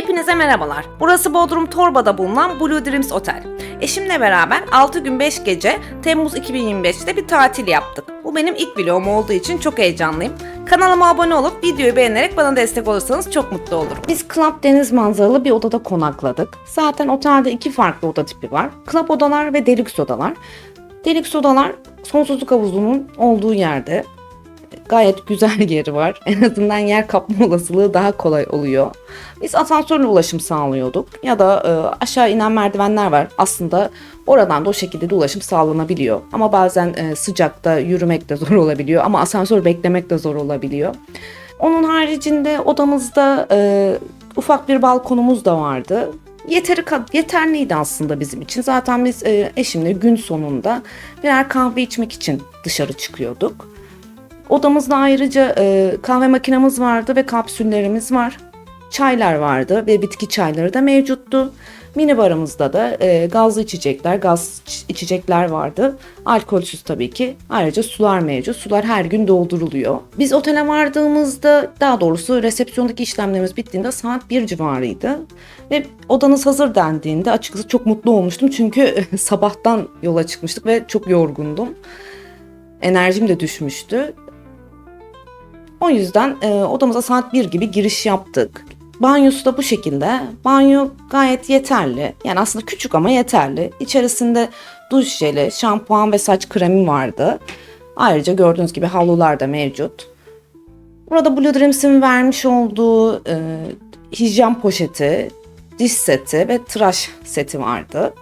Hepinize merhabalar. Burası Bodrum Torba'da bulunan Blue Dreams Otel. Eşimle beraber 6 gün 5 gece Temmuz 2025'te bir tatil yaptık. Bu benim ilk vlogum olduğu için çok heyecanlıyım. Kanalıma abone olup videoyu beğenerek bana destek olursanız çok mutlu olurum. Biz Club deniz manzaralı bir odada konakladık. Zaten otelde iki farklı oda tipi var. Club odalar ve deluxe odalar. Deluxe odalar sonsuzluk havuzunun olduğu yerde gayet güzel yeri var. En azından yer kapma olasılığı daha kolay oluyor. Biz asansörle ulaşım sağlıyorduk ya da e, aşağı inen merdivenler var. Aslında oradan da o şekilde de ulaşım sağlanabiliyor. Ama bazen e, sıcakta yürümek de zor olabiliyor ama asansör beklemek de zor olabiliyor. Onun haricinde odamızda e, ufak bir balkonumuz da vardı. Yeteri yeterliydi aslında bizim için. Zaten biz e, eşimle gün sonunda birer kahve içmek için dışarı çıkıyorduk. Odamızda ayrıca e, kahve makinemiz vardı ve kapsüllerimiz var. Çaylar vardı ve bitki çayları da mevcuttu. Mini barımızda da e, gazlı içecekler, gaz iç- içecekler vardı. Alkolsüz tabii ki. Ayrıca sular mevcut. Sular her gün dolduruluyor. Biz otele vardığımızda, daha doğrusu resepsiyondaki işlemlerimiz bittiğinde saat 1 civarıydı. Ve odanız hazır dendiğinde açıkçası çok mutlu olmuştum. Çünkü sabahtan yola çıkmıştık ve çok yorgundum. Enerjim de düşmüştü. O yüzden e, odamıza saat 1 gibi giriş yaptık. Banyosu da bu şekilde. Banyo gayet yeterli. Yani aslında küçük ama yeterli. İçerisinde duş jeli, şampuan ve saç kremi vardı. Ayrıca gördüğünüz gibi havlular da mevcut. Burada Blue Dreams'in vermiş olduğu e, hijyen poşeti, diş seti ve tıraş seti vardı.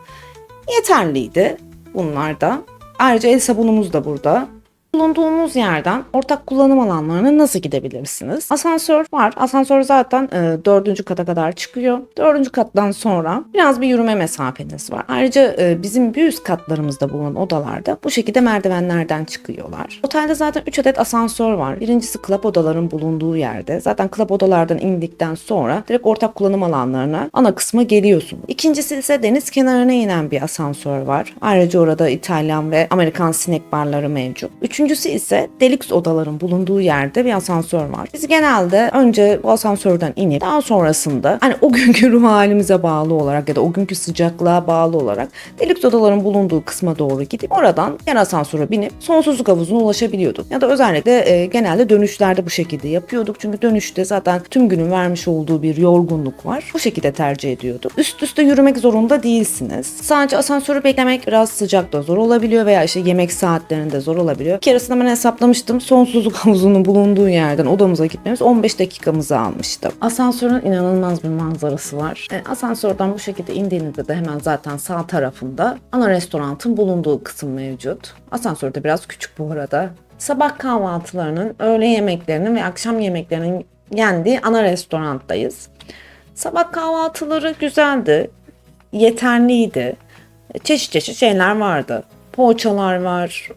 Yeterliydi bunlar da. Ayrıca el sabunumuz da burada. Bulunduğumuz yerden ortak kullanım alanlarına nasıl gidebilirsiniz? Asansör var. Asansör zaten e, dördüncü kata kadar çıkıyor. Dördüncü kattan sonra biraz bir yürüme mesafeniz var. Ayrıca e, bizim bir üst katlarımızda bulunan odalarda bu şekilde merdivenlerden çıkıyorlar. Otelde zaten 3 adet asansör var. Birincisi club odaların bulunduğu yerde. Zaten club odalardan indikten sonra direkt ortak kullanım alanlarına ana kısma geliyorsunuz. İkincisi ise deniz kenarına inen bir asansör var. Ayrıca orada İtalyan ve Amerikan sinek barları mevcut. Üçüncüsü ise deluxe odaların bulunduğu yerde bir asansör var. Biz genelde önce bu asansörden inip daha sonrasında hani o günkü ruh halimize bağlı olarak ya da o günkü sıcaklığa bağlı olarak deluxe odaların bulunduğu kısma doğru gidip oradan yan asansöre binip sonsuzluk havuzuna ulaşabiliyorduk. Ya da özellikle e, genelde dönüşlerde bu şekilde yapıyorduk. Çünkü dönüşte zaten tüm günün vermiş olduğu bir yorgunluk var. Bu şekilde tercih ediyorduk. Üst üste yürümek zorunda değilsiniz. Sadece asansörü beklemek biraz sıcakta zor olabiliyor veya işte yemek saatlerinde zor olabiliyor. Bir keresinde ben hesaplamıştım. Sonsuzluk havuzunun bulunduğu yerden odamıza gitmemiz 15 dakikamızı almıştı. Asansörün inanılmaz bir manzarası var. E, asansörden bu şekilde indiğinizde de hemen zaten sağ tarafında ana restoranın bulunduğu kısım mevcut. Asansör de biraz küçük bu arada. Sabah kahvaltılarının, öğle yemeklerinin ve akşam yemeklerinin yendiği ana restoranttayız. Sabah kahvaltıları güzeldi, yeterliydi. Çeşit çeşit şeyler vardı. Poğaçalar var,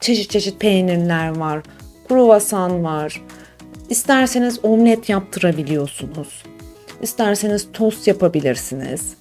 çeşit çeşit peynirler var, kruvasan var. İsterseniz omlet yaptırabiliyorsunuz. İsterseniz tost yapabilirsiniz.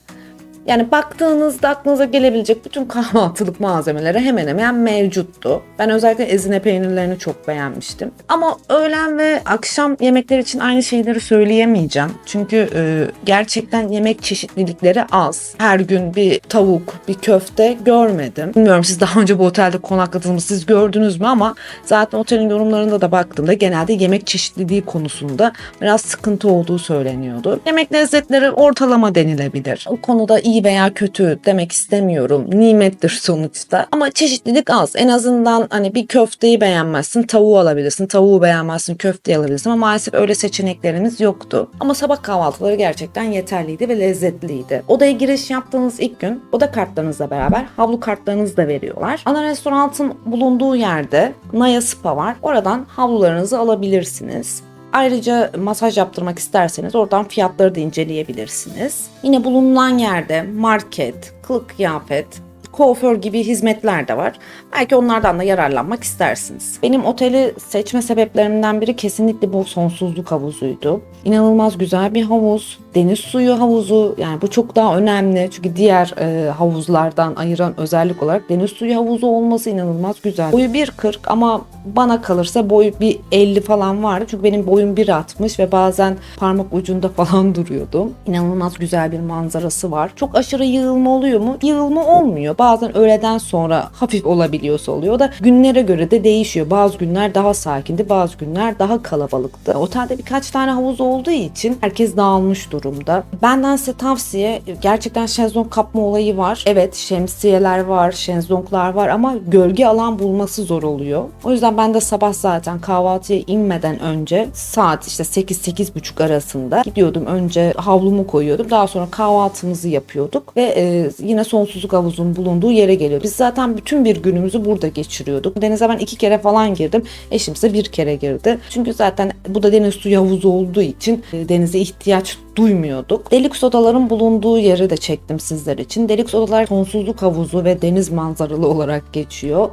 Yani baktığınızda aklınıza gelebilecek bütün kahvaltılık malzemeleri hemen hemen mevcuttu. Ben özellikle ezine peynirlerini çok beğenmiştim. Ama öğlen ve akşam yemekler için aynı şeyleri söyleyemeyeceğim. Çünkü e, gerçekten yemek çeşitlilikleri az. Her gün bir tavuk, bir köfte görmedim. Bilmiyorum siz daha önce bu otelde konakladınız siz gördünüz mü ama zaten otelin yorumlarında da baktığımda genelde yemek çeşitliliği konusunda biraz sıkıntı olduğu söyleniyordu. Yemek lezzetleri ortalama denilebilir. O konuda iyi veya kötü demek istemiyorum. Nimettir sonuçta. Ama çeşitlilik az. En azından hani bir köfteyi beğenmezsin, tavuğu alabilirsin. Tavuğu beğenmezsin, köfteyi alabilirsin. Ama maalesef öyle seçeneklerimiz yoktu. Ama sabah kahvaltıları gerçekten yeterliydi ve lezzetliydi. Odaya giriş yaptığınız ilk gün oda kartlarınızla beraber havlu kartlarınızı da veriyorlar. Ana restoranın bulunduğu yerde Naya Spa var. Oradan havlularınızı alabilirsiniz. Ayrıca masaj yaptırmak isterseniz oradan fiyatları da inceleyebilirsiniz. Yine bulunan yerde market, kılık kıyafet, kuaför gibi hizmetler de var. Belki onlardan da yararlanmak istersiniz. Benim oteli seçme sebeplerimden biri kesinlikle bu sonsuzluk havuzuydu. İnanılmaz güzel bir havuz. Deniz suyu havuzu yani bu çok daha önemli. Çünkü diğer e, havuzlardan ayıran özellik olarak deniz suyu havuzu olması inanılmaz güzel. Boyu 1.40 ama bana kalırsa boy bir 50 falan vardı. Çünkü benim boyum 1.60 ve bazen parmak ucunda falan duruyordum. İnanılmaz güzel bir manzarası var. Çok aşırı yığılma oluyor mu? Yığılma olmuyor. Bazen öğleden sonra hafif olabiliyorsa oluyor. O da günlere göre de değişiyor. Bazı günler daha sakindi, bazı günler daha kalabalıktı. Otelde birkaç tane havuz olduğu için herkes dağılmış durumda. Benden size tavsiye gerçekten şezlong kapma olayı var. Evet şemsiyeler var, şezlonglar var ama gölge alan bulması zor oluyor. O yüzden ben de sabah zaten kahvaltıya inmeden önce saat işte 8-8.30 arasında gidiyordum. Önce havlumu koyuyordum. Daha sonra kahvaltımızı yapıyorduk ve e, yine sonsuzluk havuzun bulunduğu yere geliyor. Biz zaten bütün bir günümüzü burada geçiriyorduk. Denize ben iki kere falan girdim. Eşim ise bir kere girdi. Çünkü zaten bu da deniz suyu havuzu olduğu için e, denize ihtiyaç duymuyorduk. Deluxe odaların bulunduğu yeri de çektim sizler için. Deluxe odalar sonsuzluk havuzu ve deniz manzaralı olarak geçiyor.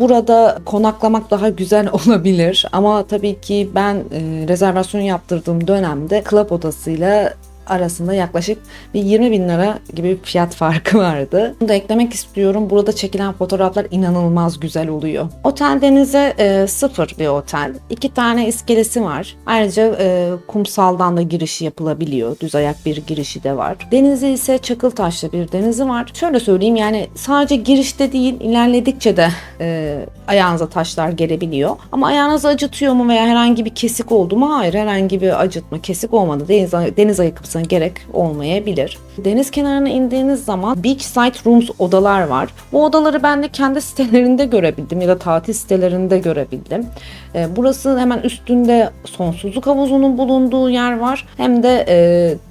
Burada konaklamak daha güzel olabilir ama tabii ki ben e, rezervasyon yaptırdığım dönemde club odasıyla arasında yaklaşık bir 20 bin lira gibi bir fiyat farkı vardı. Bunu da eklemek istiyorum. Burada çekilen fotoğraflar inanılmaz güzel oluyor. Otel denize e, sıfır bir otel. İki tane iskelesi var. Ayrıca e, kumsaldan da girişi yapılabiliyor. Düz ayak bir girişi de var. Denizi ise çakıl taşlı bir denizi var. Şöyle söyleyeyim yani sadece girişte değil ilerledikçe de e, ayağınıza taşlar gelebiliyor. Ama ayağınızı acıtıyor mu veya herhangi bir kesik oldu mu? Hayır herhangi bir acıtma kesik olmadı. Deniz, deniz ayakkabısına gerek olmayabilir. Deniz kenarına indiğiniz zaman beachside rooms odalar var. Bu odaları ben de kendi sitelerinde görebildim ya da tatil sitelerinde görebildim. E, burası hemen üstünde sonsuzluk havuzunun bulunduğu yer var. Hem de e,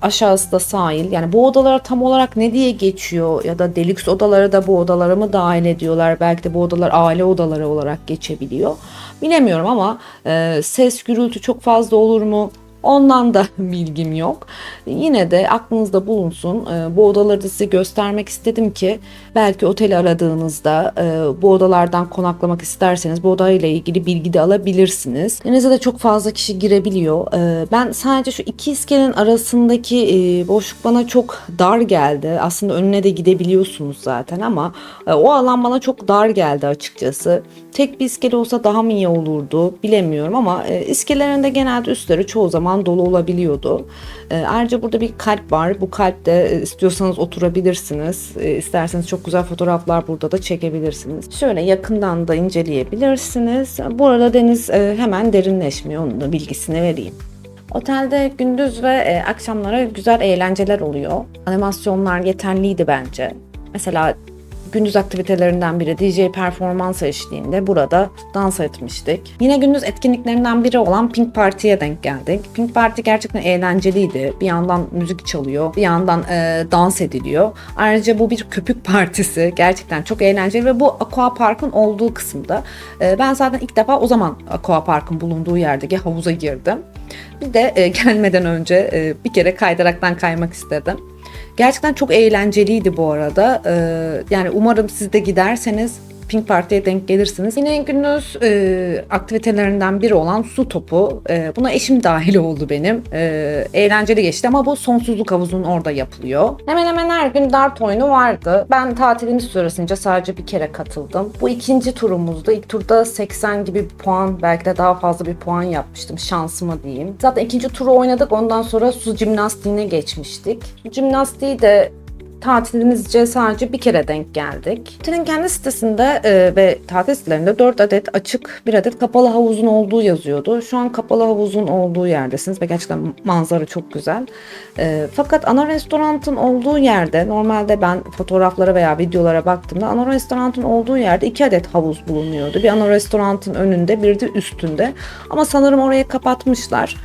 aşağısı da sahil. Yani bu odalar tam olarak ne diye geçiyor ya da deluxe odaları da bu odalara mı dahil ediyorlar? Belki de bu odalar aile odaları olarak geçebiliyor. Bilemiyorum ama e, ses gürültü çok fazla olur mu? Ondan da bilgim yok. Yine de aklınızda bulunsun. Ee, Bu odaları da size göstermek istedim ki belki oteli aradığınızda e, bu odalardan konaklamak isterseniz bu odayla ilgili bilgi de alabilirsiniz. Denize de çok fazla kişi girebiliyor. Ee, Ben sadece şu iki iskelenin arasındaki e, boşluk bana çok dar geldi. Aslında önüne de gidebiliyorsunuz zaten ama e, o alan bana çok dar geldi açıkçası. Tek bir iskele olsa daha mı iyi olurdu bilemiyorum ama e, iskelelerinde genelde üstleri çoğu zaman dolu olabiliyordu. E, ayrıca burada bir kalp var. Bu kalpte e, istiyorsanız oturabilirsiniz. E, isterseniz çok güzel fotoğraflar burada da çekebilirsiniz. Şöyle yakından da inceleyebilirsiniz. Bu arada deniz e, hemen derinleşmiyor. Onun da bilgisini vereyim. Otelde gündüz ve e, akşamları güzel eğlenceler oluyor. Animasyonlar yeterliydi bence. Mesela gündüz aktivitelerinden biri DJ performans eşliğinde burada dans etmiştik. Yine gündüz etkinliklerinden biri olan Pink Party'ye denk geldik. Pink Party gerçekten eğlenceliydi. Bir yandan müzik çalıyor, bir yandan e, dans ediliyor. Ayrıca bu bir köpük partisi. Gerçekten çok eğlenceli ve bu Aqua Park'ın olduğu kısımda. E, ben zaten ilk defa o zaman Aqua Park'ın bulunduğu yerdeki havuza girdim. Bir de e, gelmeden önce e, bir kere kaydıraktan kaymak istedim. Gerçekten çok eğlenceliydi bu arada. Ee, yani umarım siz de giderseniz Pink Party'ye denk gelirsiniz. Yine gündüz e, aktivitelerinden biri olan su topu. E, buna eşim dahil oldu benim. E, eğlenceli geçti ama bu sonsuzluk havuzunun orada yapılıyor. Hemen hemen her gün dart oyunu vardı. Ben tatilimiz süresince sadece bir kere katıldım. Bu ikinci turumuzdu. İlk turda 80 gibi bir puan belki de daha fazla bir puan yapmıştım şansıma diyeyim. Zaten ikinci turu oynadık ondan sonra su jimnastiğine geçmiştik. Jimnastiği de tatilimizce sadece bir kere denk geldik. Otelin kendi sitesinde e, ve tatil sitelerinde 4 adet açık, bir adet kapalı havuzun olduğu yazıyordu. Şu an kapalı havuzun olduğu yerdesiniz ve gerçekten manzara çok güzel. E, fakat ana restoranın olduğu yerde, normalde ben fotoğraflara veya videolara baktığımda ana restoranın olduğu yerde 2 adet havuz bulunuyordu. Bir ana restoranın önünde, bir de üstünde. Ama sanırım orayı kapatmışlar.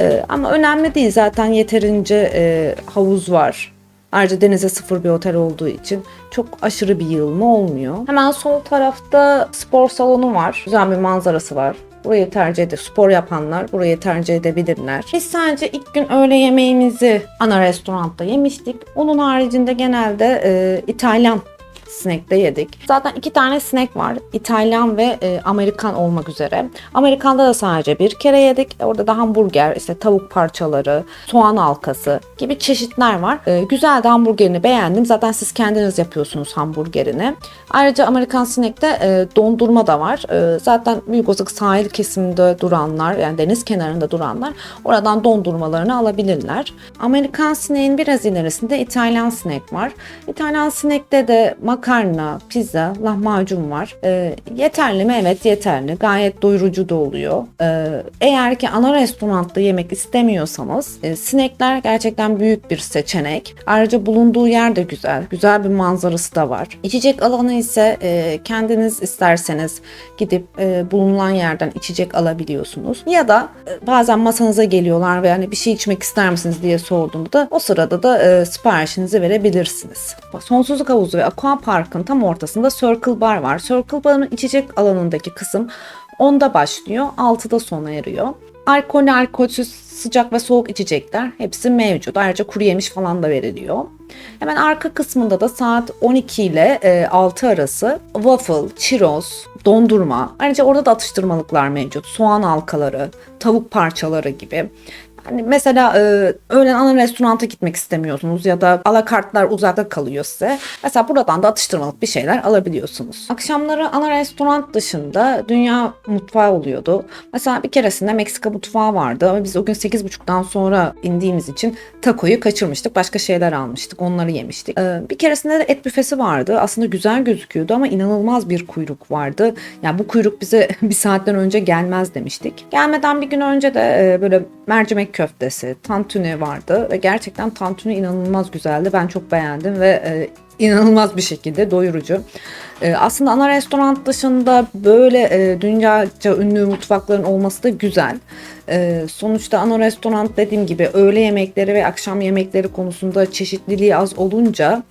E, ama önemli değil zaten yeterince e, havuz var. Ayrıca denize sıfır bir otel olduğu için çok aşırı bir yığılma olmuyor. Hemen sol tarafta spor salonu var. Güzel bir manzarası var. Burayı tercih edip spor yapanlar burayı tercih edebilirler. Biz sadece ilk gün öğle yemeğimizi ana restoranda yemiştik. Onun haricinde genelde e, İtalyan Snack'te yedik. Zaten iki tane snack var. İtalyan ve e, Amerikan olmak üzere. Amerikan'da da sadece bir kere yedik. Orada da hamburger, işte tavuk parçaları, soğan halkası gibi çeşitler var. E, güzel de hamburgerini beğendim. Zaten siz kendiniz yapıyorsunuz hamburgerini. Ayrıca Amerikan Snack'te e, dondurma da var. E, zaten Büyüközük sahil kesiminde duranlar, yani deniz kenarında duranlar oradan dondurmalarını alabilirler. Amerikan Snack'in biraz ilerisinde İtalyan Snack var. İtalyan Snack'te de makarna, pizza, lahmacun var. E, yeterli mi? Evet yeterli. Gayet doyurucu da oluyor. E, eğer ki ana restoranda yemek istemiyorsanız e, snackler gerçekten büyük bir seçenek. Ayrıca bulunduğu yer de güzel. Güzel bir manzarası da var. İçecek alanı ise e, kendiniz isterseniz gidip e, bulunan yerden içecek alabiliyorsunuz. Ya da e, bazen masanıza geliyorlar ve hani bir şey içmek ister misiniz diye sorduğunda o sırada da e, siparişinizi verebilirsiniz. Sonsuzluk Havuzu ve Aqua Park'ın tam ortasında Circle Bar var. Circle Bar'ın içecek alanındaki kısım 10'da başlıyor, 6'da sona eriyor. Alkollü, alkolsüz, sıcak ve soğuk içecekler hepsi mevcut. Ayrıca kuru yemiş falan da veriliyor. Hemen arka kısmında da saat 12 ile e, 6 arası waffle, churros, dondurma. Ayrıca orada da atıştırmalıklar mevcut. Soğan halkaları, tavuk parçaları gibi. Hani mesela e, öğlen ana restoranta gitmek istemiyorsunuz ya da alakartlar uzakta kalıyor size. Mesela buradan da atıştırmalık bir şeyler alabiliyorsunuz. Akşamları ana restoran dışında dünya mutfağı oluyordu. Mesela bir keresinde Meksika mutfağı vardı ama biz o gün 8.30'dan sonra indiğimiz için takoyu kaçırmıştık. Başka şeyler almıştık. Onları yemiştik. E, bir keresinde de et büfesi vardı. Aslında güzel gözüküyordu ama inanılmaz bir kuyruk vardı. Yani bu kuyruk bize bir saatten önce gelmez demiştik. Gelmeden bir gün önce de e, böyle mercimek köftesi, tantuni vardı ve gerçekten tantuni inanılmaz güzeldi. Ben çok beğendim ve e, inanılmaz bir şekilde doyurucu. E, aslında ana restoran dışında böyle e, dünyaca ünlü mutfakların olması da güzel. E, sonuçta ana restoran dediğim gibi öğle yemekleri ve akşam yemekleri konusunda çeşitliliği az olunca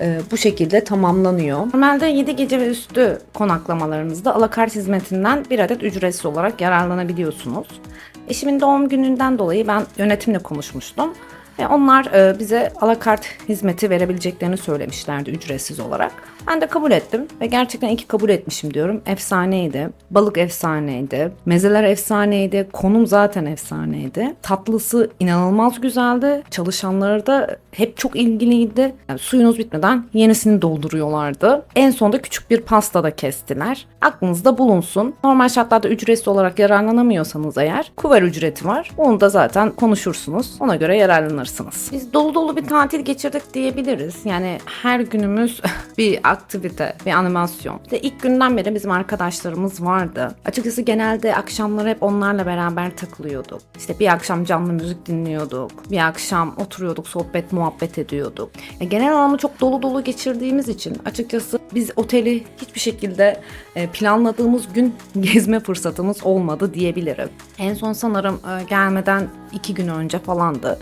e, bu şekilde tamamlanıyor. Normalde 7 gece ve üstü konaklamalarınızda alakart hizmetinden bir adet ücretsiz olarak yararlanabiliyorsunuz. Eşimin doğum gününden dolayı ben yönetimle konuşmuştum. Ve onlar e, bize alakart hizmeti verebileceklerini söylemişlerdi ücretsiz olarak. Ben de kabul ettim ve gerçekten iyi ki kabul etmişim diyorum. Efsaneydi. Balık efsaneydi. Mezeler efsaneydi. Konum zaten efsaneydi. Tatlısı inanılmaz güzeldi. Çalışanları da hep çok ilgiliydi. Yani suyunuz bitmeden yenisini dolduruyorlardı. En sonunda küçük bir pasta da kestiler. Aklınızda bulunsun. Normal şartlarda ücretsiz olarak yararlanamıyorsanız eğer kuver ücreti var. Onu da zaten konuşursunuz. Ona göre yararlanırsınız. Biz dolu dolu bir tatil geçirdik diyebiliriz. Yani her günümüz bir aktivite, bir animasyon. İşte ilk günden beri bizim arkadaşlarımız vardı. Açıkçası genelde akşamları hep onlarla beraber takılıyorduk. İşte bir akşam canlı müzik dinliyorduk. Bir akşam oturuyorduk, sohbet, muhabbet ediyorduk. Yani genel anlamda çok dolu dolu geçirdiğimiz için açıkçası biz oteli hiçbir şekilde e, planladığımız gün gezme fırsatımız olmadı diyebilirim. En son sanırım e, gelmeden iki gün önce falandı.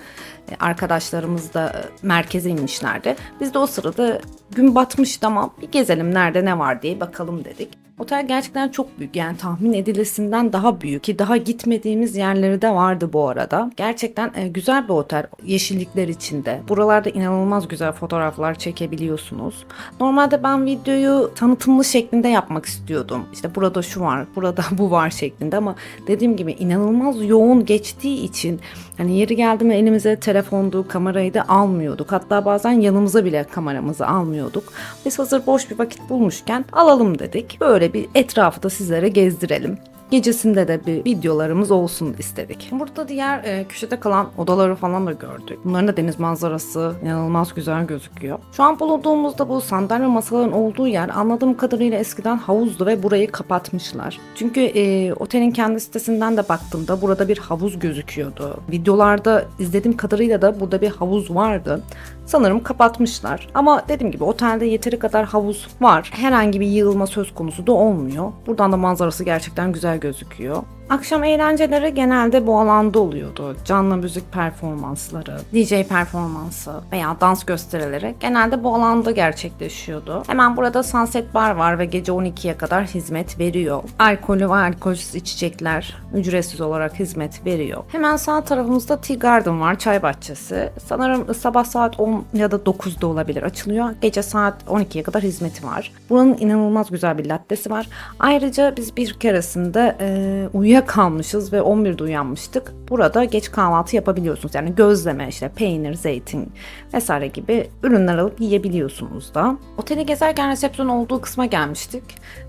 Arkadaşlarımız da e, merkeze inmişlerdi. Biz de o sırada gün batmıştı ama bir gezelim nerede ne var diye bakalım dedik. Otel gerçekten çok büyük yani tahmin edilesinden daha büyük ki daha gitmediğimiz yerleri de vardı bu arada. Gerçekten e, güzel bir otel yeşillikler içinde. Buralarda inanılmaz güzel fotoğraflar çekebiliyorsunuz. Normalde ben videoyu tanıtımlı şeklinde yapmak istiyordum. İşte burada şu var, burada bu var şeklinde ama dediğim gibi inanılmaz yoğun geçtiği için hani yeri geldi mi elimize telefondu, kamerayı da almıyorduk. Hatta bazen yanımıza bile kameramızı almıyorduk. Biz hazır boş bir vakit bulmuşken alalım dedik. Böyle bir etrafı da sizlere gezdirelim. Gecesinde de bir videolarımız olsun istedik. Burada diğer e, köşede kalan odaları falan da gördük. Bunların da deniz manzarası inanılmaz güzel gözüküyor. Şu an bulunduğumuzda bu sandalye masaların olduğu yer anladığım kadarıyla eskiden havuzdu ve burayı kapatmışlar. Çünkü e, otelin kendi sitesinden de baktığımda burada bir havuz gözüküyordu. Videolarda izlediğim kadarıyla da burada bir havuz vardı. Sanırım kapatmışlar. Ama dediğim gibi otelde yeteri kadar havuz var. Herhangi bir yığılma söz konusu da olmuyor. Buradan da manzarası gerçekten güzel gözüküyor. Akşam eğlenceleri genelde bu alanda oluyordu. Canlı müzik performansları, DJ performansı veya dans gösterileri genelde bu alanda gerçekleşiyordu. Hemen burada Sunset Bar var ve gece 12'ye kadar hizmet veriyor. Alkolü ve alkolsüz içecekler ücretsiz olarak hizmet veriyor. Hemen sağ tarafımızda Tea Garden var, çay bahçesi. Sanırım sabah saat 10 ya da 9'da olabilir açılıyor. Gece saat 12'ye kadar hizmeti var. Buranın inanılmaz güzel bir lattesi var. Ayrıca biz bir keresinde e, uyuyakalmışız ve 11'de uyanmıştık. Burada geç kahvaltı yapabiliyorsunuz. Yani gözleme, işte peynir, zeytin vesaire gibi ürünler alıp yiyebiliyorsunuz da. Oteli gezerken resepsiyon olduğu kısma gelmiştik.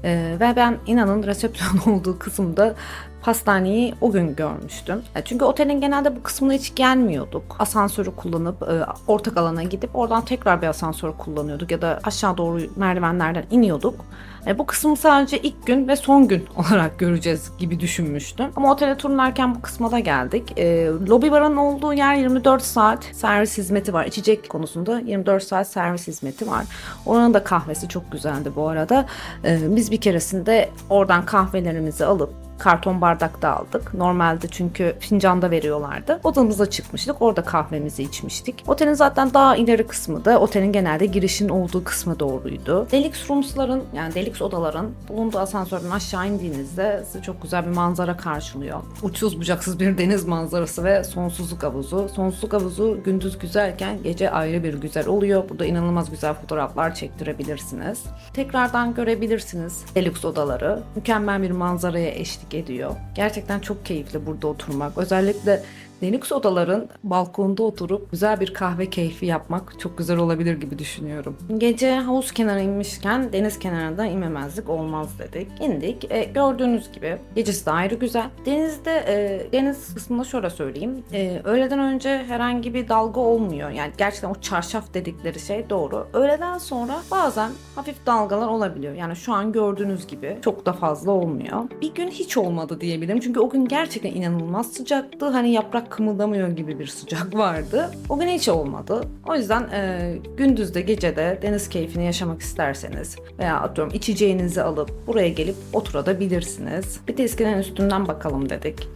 E, ve ben inanın resepsiyon olduğu kısımda pastaneyi o gün görmüştüm. Çünkü otelin genelde bu kısmına hiç gelmiyorduk. Asansörü kullanıp e, ortak alana gidip oradan tekrar bir asansör kullanıyorduk ya da aşağı doğru merdivenlerden iniyorduk. E, bu kısmı sadece ilk gün ve son gün olarak göreceğiz gibi düşünmüştüm. Ama otele turlarken bu kısma da geldik. E, lobi barın olduğu yer 24 saat servis hizmeti var. İçecek konusunda 24 saat servis hizmeti var. Oranın da kahvesi çok güzeldi bu arada. E, biz bir keresinde oradan kahvelerimizi alıp karton bardakta aldık. Normalde çünkü fincanda veriyorlardı. Odamıza çıkmıştık. Orada kahvemizi içmiştik. Otelin zaten daha ileri kısmı da otelin genelde girişin olduğu kısmı doğruydu. Deluxe rooms'ların yani deluxe odaların bulunduğu asansörden aşağı indiğinizde sizi çok güzel bir manzara karşılıyor. Uçsuz bucaksız bir deniz manzarası ve sonsuzluk havuzu. Sonsuzluk havuzu gündüz güzelken gece ayrı bir güzel oluyor. Burada inanılmaz güzel fotoğraflar çektirebilirsiniz. Tekrardan görebilirsiniz deluxe odaları. Mükemmel bir manzaraya eşlik ediyor. Gerçekten çok keyifli burada oturmak. Özellikle Deluxe odaların balkonda oturup güzel bir kahve keyfi yapmak çok güzel olabilir gibi düşünüyorum. Gece havuz kenarı inmişken deniz kenarında inmemezlik olmaz dedik. İndik. E, gördüğünüz gibi gecesi de ayrı güzel. Denizde e, deniz kısmında şöyle söyleyeyim. E, öğleden önce herhangi bir dalga olmuyor. Yani gerçekten o çarşaf dedikleri şey doğru. Öğleden sonra bazen hafif dalgalar olabiliyor. Yani şu an gördüğünüz gibi çok da fazla olmuyor. Bir gün hiç olmadı diyebilirim. Çünkü o gün gerçekten inanılmaz sıcaktı. Hani yaprak kımıldamıyor gibi bir sıcak vardı. O gün hiç olmadı. O yüzden e, gündüz de gece de deniz keyfini yaşamak isterseniz veya atıyorum içeceğinizi alıp buraya gelip oturabilirsiniz. Bir de iskelenin üstünden bakalım dedik.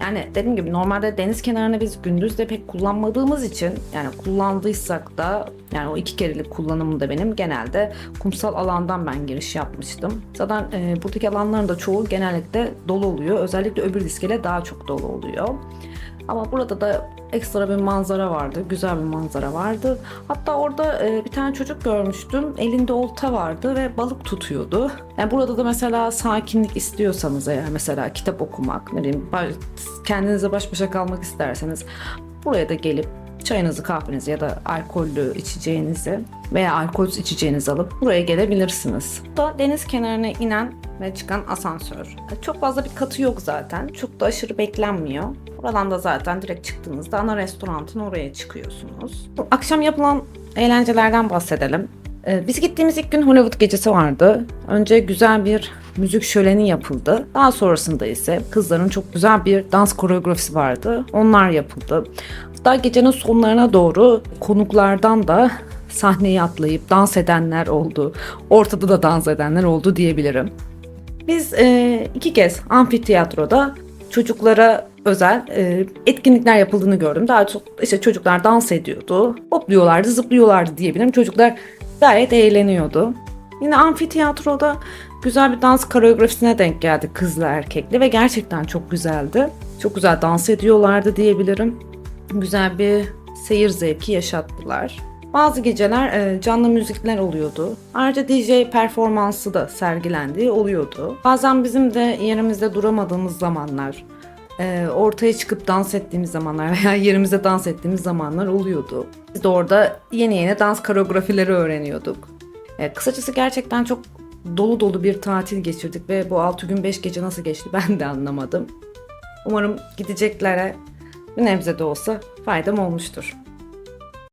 Yani dediğim gibi normalde deniz kenarını biz gündüz de pek kullanmadığımız için yani kullandıysak da yani o iki kerelik kullanımı da benim genelde kumsal alandan ben giriş yapmıştım. Zaten e, buradaki alanların da çoğu genellikle dolu oluyor. Özellikle öbür iskele daha çok dolu oluyor. Ama burada da ekstra bir manzara vardı. Güzel bir manzara vardı. Hatta orada e, bir tane çocuk görmüştüm. Elinde olta vardı ve balık tutuyordu. Yani burada da mesela sakinlik istiyorsanız eğer mesela kitap okumak, ne bileyim kendinize baş başa kalmak isterseniz buraya da gelip çayınızı, kahvenizi ya da alkollü içeceğinizi veya alkolsüz içeceğinizi alıp buraya gelebilirsiniz. Bu da deniz kenarına inen ve çıkan asansör. Çok fazla bir katı yok zaten. Çok da aşırı beklenmiyor. Buradan da zaten direkt çıktığınızda ana restoranın oraya çıkıyorsunuz. Akşam yapılan eğlencelerden bahsedelim. Ee, Biz gittiğimiz ilk gün Hollywood gecesi vardı. Önce güzel bir müzik şöleni yapıldı. Daha sonrasında ise kızların çok güzel bir dans koreografisi vardı. Onlar yapıldı. Hatta gecenin sonlarına doğru konuklardan da sahneye atlayıp dans edenler oldu. Ortada da dans edenler oldu diyebilirim. Biz e, iki kez amfiteyatroda çocuklara özel e, etkinlikler yapıldığını gördüm. Daha çok işte çocuklar dans ediyordu, hopluyorlardı, zıplıyorlardı diyebilirim. Çocuklar gayet eğleniyordu. Yine amfiteyatroda güzel bir dans koreografisine denk geldik kızlı erkekli ve gerçekten çok güzeldi. Çok güzel dans ediyorlardı diyebilirim. Güzel bir seyir zevki yaşattılar. Bazı geceler e, canlı müzikler oluyordu. Ayrıca DJ performansı da sergilendiği oluyordu. Bazen bizim de yerimizde duramadığımız zamanlar, e, ortaya çıkıp dans ettiğimiz zamanlar veya yerimizde dans ettiğimiz zamanlar oluyordu. Biz de orada yeni yeni dans koreografileri öğreniyorduk. E, kısacası gerçekten çok dolu dolu bir tatil geçirdik ve bu 6 gün 5 gece nasıl geçti ben de anlamadım. Umarım gideceklere bir nebze de olsa faydam olmuştur.